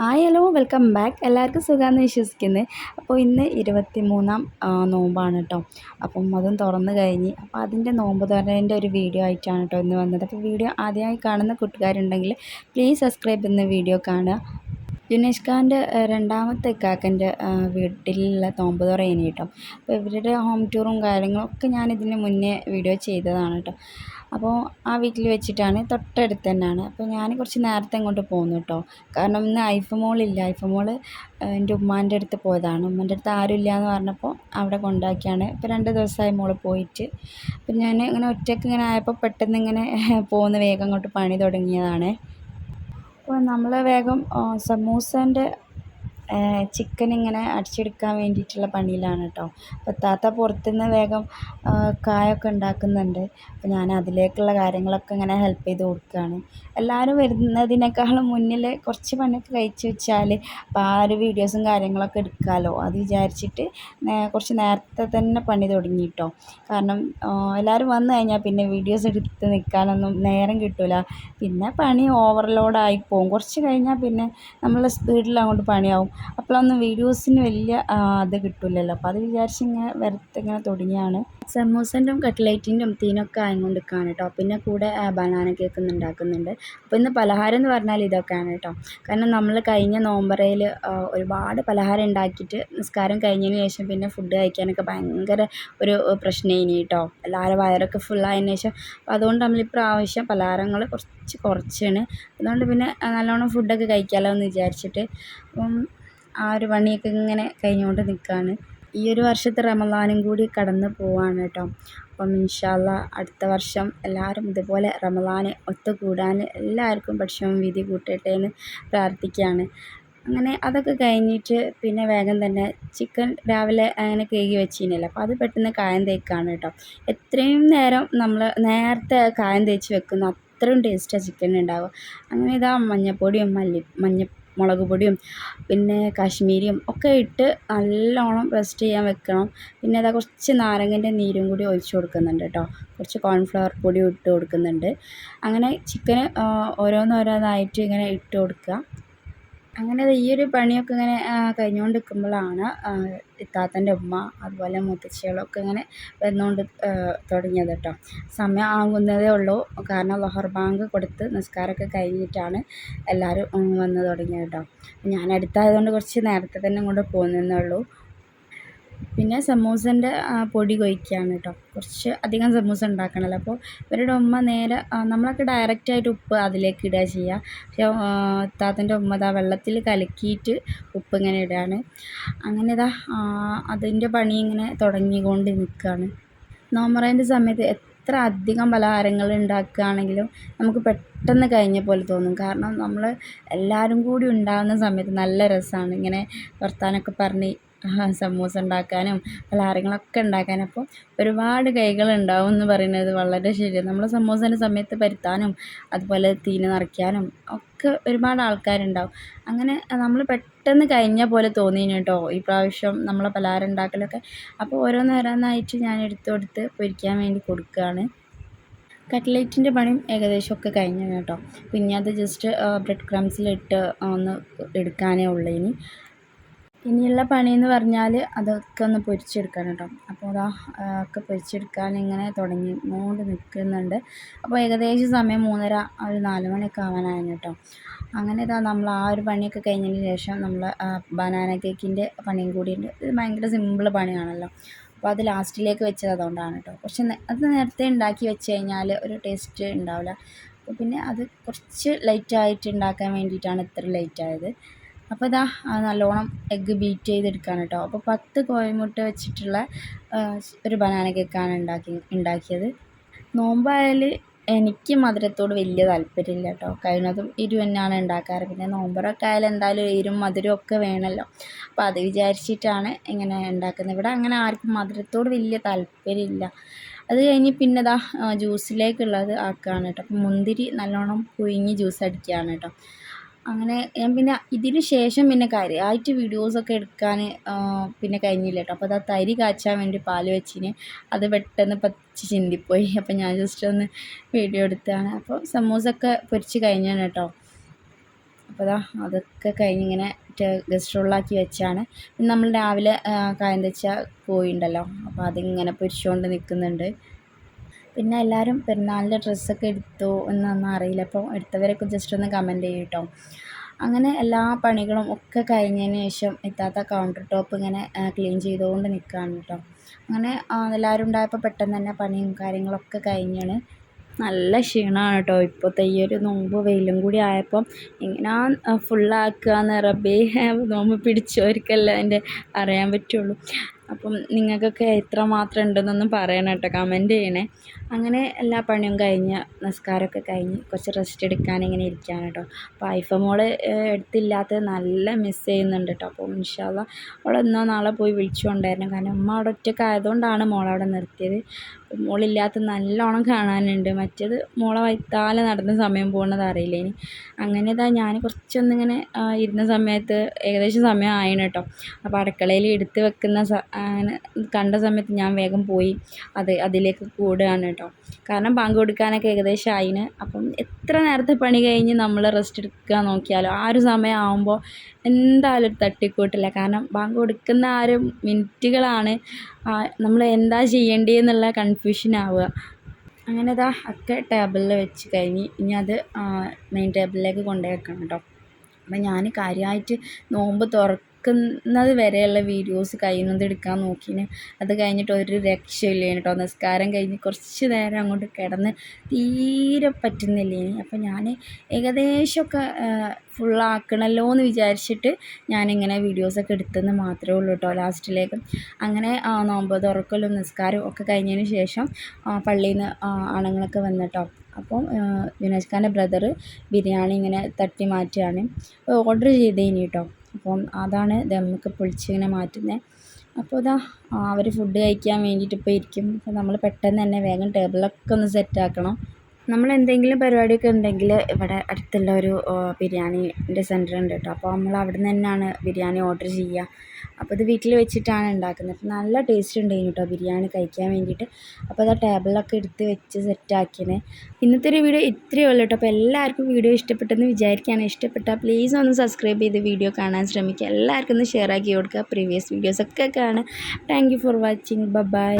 Hi hello welcome back എല്ലാവർക്കും സുഖമാണെന്ന് വിശ്വസിക്കുന്നത് അപ്പോൾ ഇന്ന് ഇരുപത്തി മൂന്നാം നോമ്പാണ് കേട്ടോ അപ്പം അതും തുറന്നു കഴിഞ്ഞ് അപ്പോൾ അതിന്റെ നോമ്പ് തുറന്നതിന്റെ ഒരു വീഡിയോ ആയിട്ടാണ് കേട്ടോ ഇന്ന് വന്നത്. അപ്പോൾ വീഡിയോ ആദ്യമായി കാണുന്ന കൂട്ടുകാരുണ്ടെങ്കിൽ പ്ലീസ് സബ്സ്ക്രൈബ് ചെയ്യുന്ന വീഡിയോ കാണുക. ജുനേഷ് ഖാന്റെ രണ്ടാമത്തെ ഇക്കാക്കന്റെ വീട്ടിലുള്ള തോമ്പ് തുറയിനി കേട്ടോ അപ്പോൾ ഇവരുടെ ഹോം ടൂറും കാര്യങ്ങളൊക്കെ ഞാനിതിന് മുന്നേ വീഡിയോ ചെയ്തതാണ് കേട്ടോ അപ്പോൾ ആ വീട്ടിൽ വെച്ചിട്ടാണ് തൊട്ടടുത്ത് തന്നെയാണ്. അപ്പോൾ ഞാൻ കുറച്ച് നേരത്തെ അങ്ങോട്ട് പോന്നു കേട്ടോ. കാരണം ഇന്ന് ഐഫ മോളില്ല ഐഫ മോൾ എന്റെ ഉമ്മാന്റെ അടുത്ത് പോയതാണ്. ഉമ്മാന്റെ അടുത്ത് ആരും ഇല്ല എന്ന് പറഞ്ഞപ്പോൾ അവിടെ കൊണ്ടാക്കിയാണ്. ഇപ്പോൾ രണ്ട് ദിവസമായി മോൾ പോയിട്ട്. അപ്പം ഞാൻ ഇങ്ങനെ ഒറ്റയ്ക്ക് ഇങ്ങനെ ആയപ്പോൾ പെട്ടെന്ന് ഇങ്ങനെ പോകുന്ന വേഗം അങ്ങോട്ട് പണി തുടങ്ങിയതാണ്. അപ്പോൾ നമ്മൾ വേഗം സമൂസേന്റെ ചിക്കൻ ഇങ്ങനെ അടിച്ചെടുക്കാൻ വേണ്ടിയിട്ടുള്ള പണിയിലാണ് കേട്ടോ അപ്പോൾ താത്ത പുറത്തുനിന്ന് വേഗം കായൊക്കെ ഉണ്ടാക്കുന്നുണ്ട്. അപ്പോൾ ഞാൻ അതിലേക്കുള്ള കാര്യങ്ങളൊക്കെ ഇങ്ങനെ ഹെൽപ്പ് ചെയ്ത് കൊടുക്കുകയാണ്. എല്ലാവരും വരുന്നതിനേക്കാളും മുന്നിൽ കുറച്ച് പണിയൊക്കെ കഴിച്ച് വെച്ചാൽ അപ്പോൾ ആ ഒരു വീഡിയോസും കാര്യങ്ങളൊക്കെ എടുക്കാമല്ലോ അത് വിചാരിച്ചിട്ട് കുറച്ച് നേരത്തെ തന്നെ പണി തുടങ്ങി കേട്ടോ കാരണം എല്ലാവരും വന്നു കഴിഞ്ഞാൽ പിന്നെ വീഡിയോസ് എടുത്ത് നിൽക്കാനൊന്നും നേരം കിട്ടില്ല പിന്നെ പണി ഓവർലോഡായി പോകും കുറച്ച് കഴിഞ്ഞാൽ പിന്നെ നമ്മൾ സ്പീഡിൽ അങ്ങോട്ട് പണിയാവും. അപ്പോഴൊന്നും വീഡിയോസിന് വലിയ അത് കിട്ടില്ലല്ലോ അപ്പോൾ അത് വിചാരിച്ച് ഇങ്ങനെ വെറുതെ ഇങ്ങനെ തുടങ്ങിയാണ്. സമൂസന്റെയും കട്ട്ലൈറ്റിന്റെയും തീനൊക്കെ ആയിക്കൊണ്ടിരിക്കുകയാണ് കേട്ടോ. പിന്നെ കൂടെ ബനാന കേക്ക് ഉണ്ടാക്കുന്നുണ്ട്. അപ്പോൾ ഇന്ന് പലഹാരം എന്ന് പറഞ്ഞാൽ ഇതൊക്കെയാണ് കേട്ടോ. കാരണം നമ്മൾ കഴിഞ്ഞ നോമ്പറയിൽ ഒരുപാട് പലഹാരം ഉണ്ടാക്കിയിട്ട് നിസ്കാരം കഴിഞ്ഞതിന് ശേഷം പിന്നെ ഫുഡ് കഴിക്കാനൊക്കെ ഭയങ്കര ഒരു പ്രശ്നമായിനി കേട്ടോ. എല്ലാവരും വയറൊക്കെ ഫുള്ളായതിന് ശേഷം. അപ്പോൾ അതുകൊണ്ട് നമ്മൾ ഇപ്രാവശ്യം പലഹാരങ്ങൾ കുറച്ച് കുറച്ചാണ്. അതുകൊണ്ട് പിന്നെ നല്ലോണം ഫുഡൊക്കെ കഴിക്കാമല്ലോ എന്ന് വിചാരിച്ചിട്ട്. അപ്പം ആ ഒരു പണിയൊക്കെ ഇങ്ങനെ കഴിഞ്ഞുകൊണ്ട് നിൽക്കുകയാണ് ഈ ഒരു വർഷത്തെ റമദാനും കൂടി കടന്നു പോവാണ് കേട്ടോ. അപ്പം ഇൻഷാല്ല അടുത്ത വർഷം എല്ലാവരും ഇതുപോലെ റമദാന് ഒത്തുകൂടാൻ എല്ലാവർക്കും ഭക്ഷണം വിധി കൂട്ടട്ടെ എന്ന് പ്രാർത്ഥിക്കുകയാണ്. അങ്ങനെ അതൊക്കെ കഴിഞ്ഞിട്ട് പിന്നെ വേഗം തന്നെ ചിക്കൻ രാവിലെ അങ്ങനെ കഴുകി വെച്ചിരുന്നില്ല. അപ്പോൾ അത് പെട്ടെന്ന് കായം തേക്കാണ് കേട്ടോ. എത്രയും നേരം നമ്മൾ നേരത്തെ കായം തേച്ച് വെക്കുന്ന അത്രയും ടേസ്റ്റാണ് ചിക്കൻ ഉണ്ടാവുക. അങ്ങനെ ഇതാ മഞ്ഞൾപ്പൊടിയും മല്ലി മഞ്ഞ മുളക് പൊടിയും പിന്നെ കാശ്മീരിയും ഒക്കെ ഇട്ട് നല്ലോണം റെസ്റ്റ് ചെയ്യാൻ വെക്കണം. പിന്നെ അതാ കുറച്ച് നാരങ്ങന്റെ നീരും കൂടി ഒഴിച്ച് കൊടുക്കുന്നുണ്ട് കേട്ടോ. കുറച്ച് കോൺഫ്ലവർ പൊടിയും ഇട്ട് കൊടുക്കുന്നുണ്ട്. അങ്ങനെ ചിക്കന് ഓരോന്നോരോന്നായിട്ട് ഇങ്ങനെ ഇട്ട് കൊടുക്കുക. അങ്ങനെ ഈ ഒരു പണിയൊക്കെ ഇങ്ങനെ കഴിഞ്ഞുകൊണ്ട് നിൽക്കുമ്പോഴാണ് ഇത്താത്തന്റെ ഉമ്മ അതുപോലെ മുത്തശ്ശികളൊക്കെ ഇങ്ങനെ വന്നുകൊണ്ട് തുടങ്ങിയത് കേട്ടോ സമയം ആകുന്നതേ ഉള്ളൂ. കാരണം ലഹർ ബാങ്ക് കൊടുത്ത് നിസ്കാരമൊക്കെ കഴിഞ്ഞിട്ടാണ് എല്ലാവരും വന്ന് തുടങ്ങിയത് കേട്ടോ ഞാൻ അടുത്തായതുകൊണ്ട് കുറച്ച് നേരത്തെ തന്നെ ഇങ്ങോട്ട് ഉള്ളൂ. പിന്നെ സമൂസന്റെ പൊടി കൊഴിക്കുകയാണ് കേട്ടോ കുറച്ച് അധികം സമൂസ ഉണ്ടാക്കണമല്ലോ അപ്പോൾ ഇവരുടെ ഉമ്മ നേരെ നമ്മളൊക്കെ ഡയറക്റ്റായിട്ട് ഉപ്പ് അതിലേക്ക് ഇടുക ചെയ്യുക പക്ഷേ താത്തന്റെ ഉമ്മ ഇതാ വെള്ളത്തിൽ കലക്കിയിട്ട് ഉപ്പ് ഇങ്ങനെ ഇടുകയാണ് അങ്ങനെ ഇതാ അതിന്റെ പണി ഇങ്ങനെ തുടങ്ങിക്കൊണ്ട് നിൽക്കുകയാണ്. നോമ്പറേന്റെ സമയത്ത് എത്ര അധികം പലഹാരങ്ങൾ ഉണ്ടാക്കുകയാണെങ്കിലും നമുക്ക് പെട്ടെന്ന് കഴിഞ്ഞ പോലെ തോന്നും. കാരണം നമ്മൾ എല്ലാവരും കൂടി ഉണ്ടാകുന്ന സമയത്ത് നല്ല രസമാണ്. ഇങ്ങനെ വർത്താനമൊക്കെ പറഞ്ഞ് സമൂസ ഉണ്ടാക്കാനും പലഹാരങ്ങളൊക്കെ ഉണ്ടാക്കാനും. അപ്പോൾ ഒരുപാട് കൈകളുണ്ടാവും എന്ന് പറയുന്നത് വളരെ ശരിയാണ് നമ്മൾ സമൂസേന്റെ സമയത്ത് പരത്താനും അതുപോലെ തീന് നിറയ്ക്കാനും ഒക്കെ ഒരുപാട് ആൾക്കാരുണ്ടാവും. അങ്ങനെ നമ്മൾ പെട്ടെന്ന് കഴിഞ്ഞ പോലെ തോന്നി കേട്ടോ. ഈ പ്രാവശ്യം നമ്മൾ പലഹാരം ഉണ്ടാക്കലൊക്കെ. അപ്പോൾ ഓരോന്നോരോന്നായിട്ട് ഞാൻ എടുത്ത് കൊടുത്ത് പൊരിക്കാൻ വേണ്ടി കൊടുക്കുകയാണ്. കട്ട്ലേറ്റിന്റെ പണിയും ഏകദേശം ഒക്കെ കഴിഞ്ഞു കേട്ടോ. പിന്നെ അത് ജസ്റ്റ് ബ്രെഡ് ക്രംസിലിട്ട് ഒന്ന് എടുക്കാനേ ഉള്ളൂ ഇനി. ഇനിയുള്ള പണിയെന്ന് പറഞ്ഞാൽ അതൊക്കെ ഒന്ന് പൊരിച്ചെടുക്കണം കേട്ടോ അപ്പോൾ അതാ ഒക്കെ പൊരിച്ചെടുക്കാൻ ഇങ്ങനെ തുടങ്ങി തുടങ്ങിക്കൊണ്ട് നിൽക്കുന്നുണ്ട് അപ്പോൾ ഏകദേശം സമയം മൂന്നര ഒരു നാല് മണിയൊക്കെ ആവാനായിരുന്നു കേട്ടോ അങ്ങനെ ഇതാ നമ്മൾ ആ ഒരു പണിയൊക്കെ കഴിഞ്ഞതിന് ശേഷം നമ്മൾ ബനാന കേക്കിന്റെ പണിയും കൂടിയുണ്ട് ഇത് ഭയങ്കര സിമ്പിൾ പണിയാണല്ലോ. അപ്പോൾ അത് ലാസ്റ്റിലേക്ക് വെച്ചത് അതുകൊണ്ടാണ് കേട്ടോ പക്ഷെ അത് നേരത്തെ ഉണ്ടാക്കി വെച്ച് കഴിഞ്ഞാൽ ഒരു ടേസ്റ്റ് ഉണ്ടാവില്ല. അപ്പോൾ പിന്നെ അത് കുറച്ച് ലൈറ്റായിട്ട് ഉണ്ടാക്കാൻ വേണ്ടിയിട്ടാണ് ഇത്ര ലേറ്റ് ആയത്. അപ്പോൾ ഇതാ നല്ലോണം എഗ്ഗ് ബീറ്റ് ചെയ്തെടുക്കുകയാണ് കേട്ടോ അപ്പോൾ പത്ത് കോഴിമുട്ട വെച്ചിട്ടുള്ള ഒരു ബനാന കേക്കാണ് ഉണ്ടാക്കി ഉണ്ടാക്കിയത്. നോമ്പായാൽ എനിക്ക് മധുരത്തോട് വലിയ താല്പര്യമില്ല കേട്ടോ കഴിഞ്ഞതും എരിവ് തന്നെയാണ് ഉണ്ടാക്കാറ്. പിന്നെ നോമ്പറൊക്കെ ആയാലും എന്തായാലും ഇരും മധുരവും ഒക്കെ വേണമല്ലോ അപ്പോൾ അത് വിചാരിച്ചിട്ടാണ് ഇങ്ങനെ ഉണ്ടാക്കുന്നത്. ഇവിടെ അങ്ങനെ ആർക്കും മധുരത്തോട് വലിയ താല്പര്യമില്ല. അത് കഴിഞ്ഞ് പിന്നെ ഇതാ ജ്യൂസിലേക്കുള്ളത് ആക്കുകയാണ് കേട്ടോ മുന്തിരി നല്ലോണം പുഴുങ്ങി ജ്യൂസ് അടിക്കുകയാണ് കേട്ടോ അങ്ങനെ ഞാൻ പിന്നെ ഇതിന് ശേഷം പിന്നെ കാര്യമായിട്ട് വീഡിയോസൊക്കെ എടുക്കാൻ പിന്നെ കഴിഞ്ഞില്ല കേട്ടോ അപ്പോൾ അത് ആ തരി കാച്ചാൻ വേണ്ടി പാൽ വെച്ചിന്. അത് പെട്ടെന്ന് പച്ച് ചിന്തിപ്പോയി. അപ്പോൾ ഞാൻ ജസ്റ്റ് ഒന്ന് വീഡിയോ എടുത്താണ്. അപ്പോൾ സമൂസൊക്കെ പൊരിച്ച് കഴിഞ്ഞാണ് കേട്ടോ അപ്പോൾ അതാ അതൊക്കെ കഴിഞ്ഞിങ്ങനെ ഗസ്റ്റ് റോളാക്കി വെച്ചാണ്. പിന്നെ നമ്മൾ രാവിലെ കായം തെച്ച ഉണ്ടല്ലോ. അപ്പോൾ അതിങ്ങനെ പൊരിച്ചുകൊണ്ട് നിൽക്കുന്നുണ്ട് പിന്നെ എല്ലാവരും പെരുന്നാളിന്റെ ഡ്രസ്സൊക്കെ എടുത്തു എന്നൊന്നും അറിയില്ല. അപ്പോൾ എടുത്തവരൊക്കെ ജസ്റ്റ് ഒന്ന് കമന്റ് ചെയ്യും കേട്ടോ അങ്ങനെ എല്ലാ പണികളും ഒക്കെ കഴിഞ്ഞതിന് ശേഷം എത്താത്ത കൗണ്ടർ ടോപ്പ് ഇങ്ങനെ ക്ലീൻ ചെയ്തുകൊണ്ട് നിൽക്കുകയാണ് കേട്ടോ അങ്ങനെ എല്ലാവരും ഉണ്ടായപ്പോൾ പെട്ടെന്ന് തന്നെ പണിയും കാര്യങ്ങളൊക്കെ കഴിഞ്ഞാണ്. നല്ല ക്ഷീണമാണ് കേട്ടോ ഇപ്പോഴത്തെ ഈ ഒരു നോമ്പ് വെയിലും കൂടി ആയപ്പം ഇങ്ങനെ ഫുള്ളാക്കുക എന്ന് റബ്ബേ നോമ്പ് പിടിച്ചവർക്കല്ല അതിന്റെ അറിയാൻ പറ്റുള്ളൂ. അപ്പം നിങ്ങൾക്കൊക്കെ എത്ര മാത്രം ഉണ്ടെന്നൊന്നും പറയണം കേട്ടോ. കമന്റ് ചെയ്യണേ. അങ്ങനെ എല്ലാ പണിയും കഴിഞ്ഞ് നിസ്കാരമൊക്കെ കഴിഞ്ഞ് കുറച്ച് റെസ്റ്റ് എടുക്കാൻ ഇങ്ങനെ ഇരിക്കുകയാണ് കേട്ടോ. അപ്പോൾ ഐഫ മോൾ എടുത്തില്ലാത്തത് നല്ല മിസ് ചെയ്യുന്നുണ്ട് കേട്ടോ. അപ്പോൾ ഇൻഷാല്ല അവളെന്നോ നാളെ പോയി വിളിച്ചുകൊണ്ടായിരുന്നു. കാരണം ഉമ്മ അവിടെ ഒറ്റക്കായതുകൊണ്ടാണ് മോളവിടെ നിർത്തിയത്. മോളില്ലാത്ത നല്ലോണം കാണാനുണ്ട്. മറ്റേത് മോളെ വൈത്താലെ നടന്ന സമയം പോകുന്നത് അറിയില്ല. ഇനി അങ്ങനെ ഇതാ ഞാൻ കുറച്ചൊന്നിങ്ങനെ ഇരുന്ന സമയത്ത് ഏകദേശം സമയം ആയിന് കേട്ടോ അപ്പോൾ അടുക്കളയിൽ എടുത്ത് വെക്കുന്ന അങ്ങനെ കണ്ട സമയത്ത് ഞാൻ വേഗം പോയി അത് അതിലേക്ക് കൂടുകയാണ് കേട്ടോ കാരണം പങ്ക് കൊടുക്കാനൊക്കെ ഏകദേശം ആയിന് അപ്പം എത്ര നേരത്തെ പണി കഴിഞ്ഞ് നമ്മൾ റെസ്റ്റ് എടുക്കുക നോക്കിയാലോ ആ ഒരു സമയം ആകുമ്പോൾ എന്തായാലും തട്ടിക്കൂട്ടില്ല. കാരണം ബാങ്ക് കൊടുക്കുന്ന ആ ഒരു മിനിറ്റുകളാണ് നമ്മൾ എന്താ ചെയ്യേണ്ടതെന്നുള്ള കൺഫ്യൂഷൻ ആവുക. അങ്ങനെ ദാ ഒക്കെ ടേബിളിൽ വെച്ച് കഴിഞ്ഞ് ഇനി അത് മെയിൻ ടേബിളിലേക്ക് കൊണ്ടുപോയി വെക്കണം കേട്ടോ. അപ്പം ഞാൻ കാര്യമായിട്ട് നോമ്പ് തുറ നിൽക്കുന്നത് വരെയുള്ള വീഡിയോസ് കഴിയുന്നത് എടുക്കാൻ നോക്കിന്. അത് കഴിഞ്ഞിട്ട് ഒരു രക്ഷയില്ല കേട്ടോ നിസ്കാരം കഴിഞ്ഞ് കുറച്ച് നേരം അങ്ങോട്ട് കിടന്ന് തീരെ പറ്റുന്നില്ലേ അപ്പം ഞാൻ ഏകദേശമൊക്കെ ഫുള്ളാക്കണമല്ലോ എന്ന് വിചാരിച്ചിട്ട് ഞാനിങ്ങനെ വീഡിയോസൊക്കെ എടുത്തെന്ന് മാത്രമേ ഉള്ളൂ കേട്ടോ ലാസ്റ്റിലേക്ക്. അങ്ങനെ നോമ്പ് തുറക്കലും നിസ്കാരവും ഒക്കെ കഴിഞ്ഞതിന് ശേഷം പള്ളിയിൽ നിന്ന് ആണുങ്ങളൊക്കെ വന്നിട്ടോ അപ്പം വിനോജ് ഖാന്റെ ബ്രദർ ബിരിയാണി ഇങ്ങനെ തട്ടി മാറ്റുകയാണ്. ഓർഡർ ചെയ്തേനി കേട്ടോ അപ്പം അതാണ് ദമ്മൊക്കെ പൊളിച്ചിങ്ങനെ മാറ്റുന്നത് അപ്പോൾ ഇതാ അവർ ഫുഡ് കഴിക്കാൻ വേണ്ടിയിട്ട് ഇപ്പോൾ ഇരിക്കും. അപ്പോൾ നമ്മൾ പെട്ടെന്ന് തന്നെ വേഗം ടേബിളൊക്കെ ഒന്ന് സെറ്റാക്കണം നമ്മൾ എന്തെങ്കിലും പരിപാടിയൊക്കെ ഉണ്ടെങ്കിൽ ഇവിടെ അടുത്തുള്ള ഒരു ബിരിയാണീന്റെ സെന്റർ ഉണ്ട് കേട്ടോ. അപ്പോൾ നമ്മൾ അവിടെ നിന്ന് തന്നെയാണ് ബിരിയാണി ഓർഡർ ചെയ്യുക. അപ്പോൾ ഇത് വീട്ടിൽ വെച്ചിട്ടാണ് ഉണ്ടാക്കുന്നത്. അപ്പോൾ നല്ല ടേസ്റ്റ് ഉണ്ടായിരുന്നു കേട്ടോ ബിരിയാണി കഴിക്കാൻ വേണ്ടിയിട്ട്. അപ്പോൾ അത് ടേബിളിലൊക്കെ എടുത്ത് വെച്ച് സെറ്റാക്കിയത് ഇന്നത്തെ ഒരു വീഡിയോ ഇത്രയേ ഉള്ളൂ കേട്ടോ. അപ്പോൾ എല്ലാവർക്കും വീഡിയോ ഇഷ്ടപ്പെട്ടെന്ന് വിചാരിക്കുകയാണ്. ഇഷ്ടപ്പെട്ടാൽ പ്ലീസ് ഒന്ന് സബ്സ്ക്രൈബ് ചെയ്ത് വീഡിയോ കാണാൻ ശ്രമിക്കുക. എല്ലാവർക്കും ഒന്ന് ഷെയർ ആക്കി കൊടുക്കുക. പ്രീവിയസ് വീഡിയോസൊക്കെ കാണാം താങ്ക് ഫോർ വാച്ചിങ് ബൈ